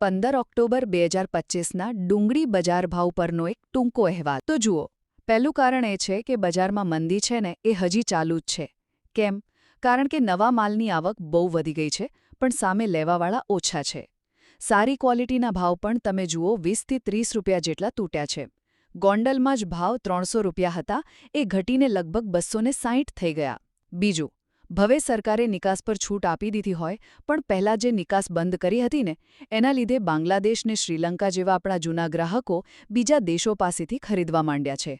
પંદર ઓક્ટોબર બે હજાર પચીસના ડુંગળી બજાર ભાવ પરનો એક ટૂંકો અહેવાલ. તો જુઓ, પહેલું કારણ એ છે કે બજારમાં મંદી છે ને એ હજી ચાલુ જ છે. કેમ? કારણ કે નવા માલની આવક બહુ વધી ગઈ છે, પણ સામે લેવાવાળા ઓછા છે. સારી ક્વોલિટીના ભાવ પણ તમે જુઓ, વીસથી ત્રીસ રૂપિયા જેટલા તૂટ્યા છે. ગોંડલમાં જ ભાવ ત્રણસો રૂપિયા હતા, એ ઘટીને લગભગ બસોને સાહીઠ થઈ ગયા. બીજું ભવે સરકારે નિકાસ પર છૂટ આપી દીધી હોય, પણ પહેલાં જે નિકાસ બંધ કરી હતી ને, એના લીધે બાંગ્લાદેશ ને શ્રીલંકા જેવા આપણા જૂના ગ્રાહકો બીજા દેશો પાસેથી ખરીદવા માંડ્યા છે.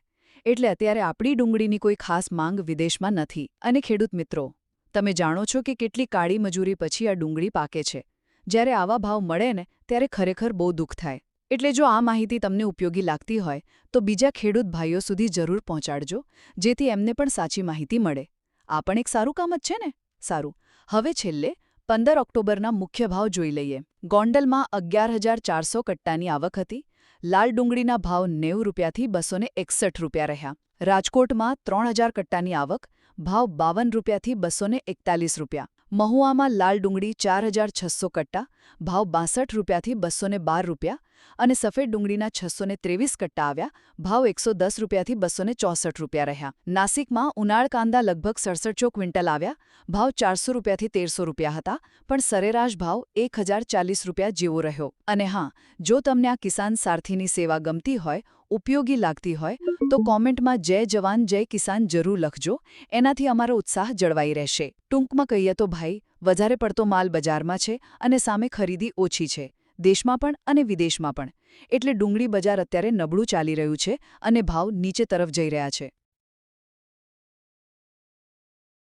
એટલે અત્યારે આપણી ડુંગળીની કોઈ ખાસ માંગ વિદેશમાં નથી. અને ખેડૂત મિત્રો, તમે જાણો છો કે કેટલી કાળી મજૂરી પછી આ ડુંગળી પાકે છે. જ્યારે આવા ભાવ મળે ને, ત્યારે ખરેખર બહુ દુઃખ થાય. એટલે જો આ માહિતી તમને ઉપયોગી લાગતી હોય, તો બીજા ખેડૂત ભાઈઓ સુધી જરૂર પહોંચાડજો, જેથી એમને પણ સાચી માહિતી મળે. આ પણ એક સારું કામ જ છે ને? સારું. હવે છેલ્લે પંદર ઓક્ટોબરના મુખ્ય ભાવ જોઈ લઈએ. ગોંડલમાં અગિયાર હજાર ચારસો કટ્ટાની આવક હતી. લાલ ડુંગળીના ભાવ નેવું રૂપિયાથી બસોને એકસઠ રૂપિયા રહ્યા. રાજકોટમાં ત્રણ હજાર કટ્ટાની આવક, ભાવ બાવન રૂપિયાથી બસોને એકતાલીસ રૂપિયા. મહુઆમાં લાલ ડુંગળી ચાર હજાર છસો કટ્ટા, ભાવ બાસઠ રૂપિયાથી બસો બાર રૂપિયા. અને સફેદ ડુંગળીના છસો ત્રેવીસ કટ્ટા આવ્યા, ભાવ એકસો દસ રૂપિયાથી બસોને ચોસઠ રૂપિયા રહ્યા. નાસિકમાં ઉનાળ કાંદા લગભગ સડસઠસો ક્વિન્ટલ આવ્યા, ભાવ ચારસો રૂપિયાથી તેરસો રૂપિયા હતા, પણ સરેરાશ ભાવ એક રૂપિયા જેવો રહ્યો. અને હા, જો તમને આ કિસાન સારથીની સેવા ગમતી હોય, ઉપયોગી લાગતી હોય, તો કોમેન્ટમાં જય જવાન, જય કિસાન જરૂર લખજો. એનાથી અમારો ઉત્સાહ જળવાઈ રહેશે. ટૂંકમાં કહીએ તો ભાઈ, વધારે પડતો માલ બજારમાં છે અને સામે ખરીદી ઓછી છે. દેશમાં પણ અને વિદેશમાં પણ. એટલે ડુંગળી બજાર અત્યારે નબળું ચાલી રહ્યું છે અને ભાવ નીચે તરફ જઈ રહ્યા છે.